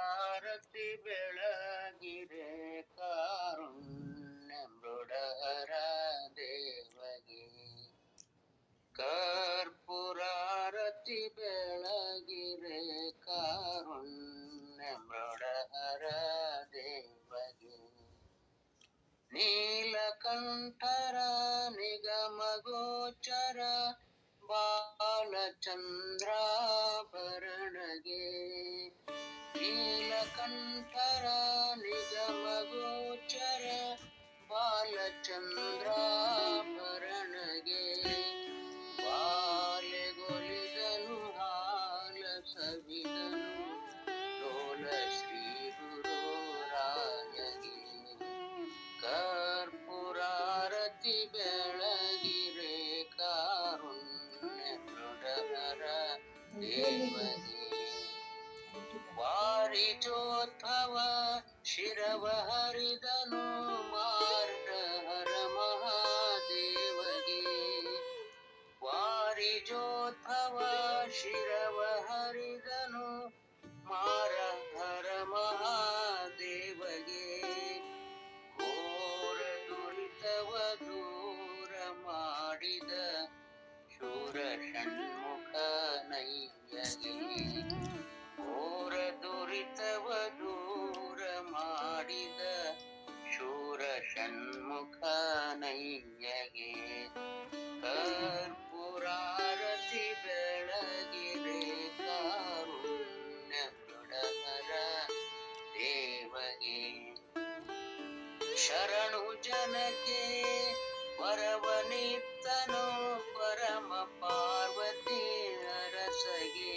ಆರತಿ ಬೆಳಗಿರೆ ಕಾರುಣ್ಯ ಮೃಡರ ದೇವಗೆ. ಕರ್ಪುರಾರತಿ ಬೆಳಗಿರೆ ಕಾರುಣ್ಯ ಮೃಡರ ದೇವಗೆ. ನೀಲಕಂಠರ ನಿಗಮಗೋಚರ ಬಾಲಚಂದ್ರಾಭರಣಗೆ. निरन्तर निगमगोचर बालचन्द्राभरणगे। बालगोलिदनु हालसविदनु डोलश्रीगुरोरायगे कर्पुरारति बेळगिरे कारुण्यदृढहर देवगे। ಪರಿಚೋದ್ಭವ ಶಿರವ ಹರಿದನು ಮಾರ್ಗ ಜನಕ್ಕೆ ವರವನಿತ್ತನು ಪರಮ ಪಾರ್ವತಿ ಅರಸಗೆ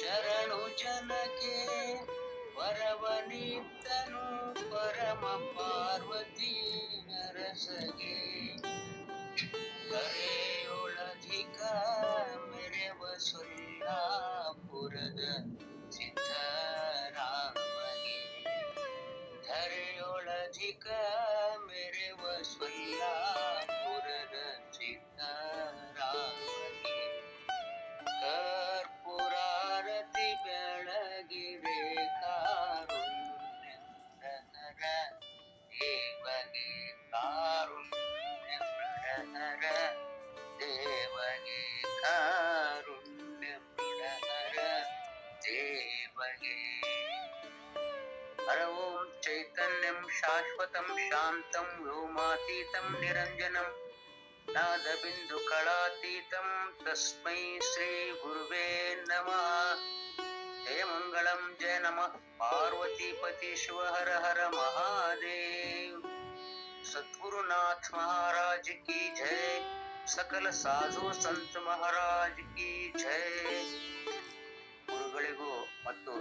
ಶರಣು ಜನಕ್ಕೆ ವರವನಿತ್ತನು ಪರಮ ಪಾರ್ವತಿ ಅರಸಗೆ ಕರೆಯೊಳಧಿಕ ಮೆರೆವ ಸೊಲ್ಲಾಪುರದ ಸಿದ್ಧರಾಮಗೆ हर ॐ चैतन्यं शाश्वतं शान्तं व्योमातीतं निरञ्जनं। नादबिन्दुकलातीतं तस्मै श्रीगुरुवे नम। जय मंगल जय नम। पार्वतीपति शिव हर हर महादेव। सद्गुनाथ महाराज की जय। सकल ಸಾಧು ಸಂತ ಮಹಾರಾಜ್ ಕಿ ಜಯ ಗುರುಗಳಿಗೂ ಮತ್ತು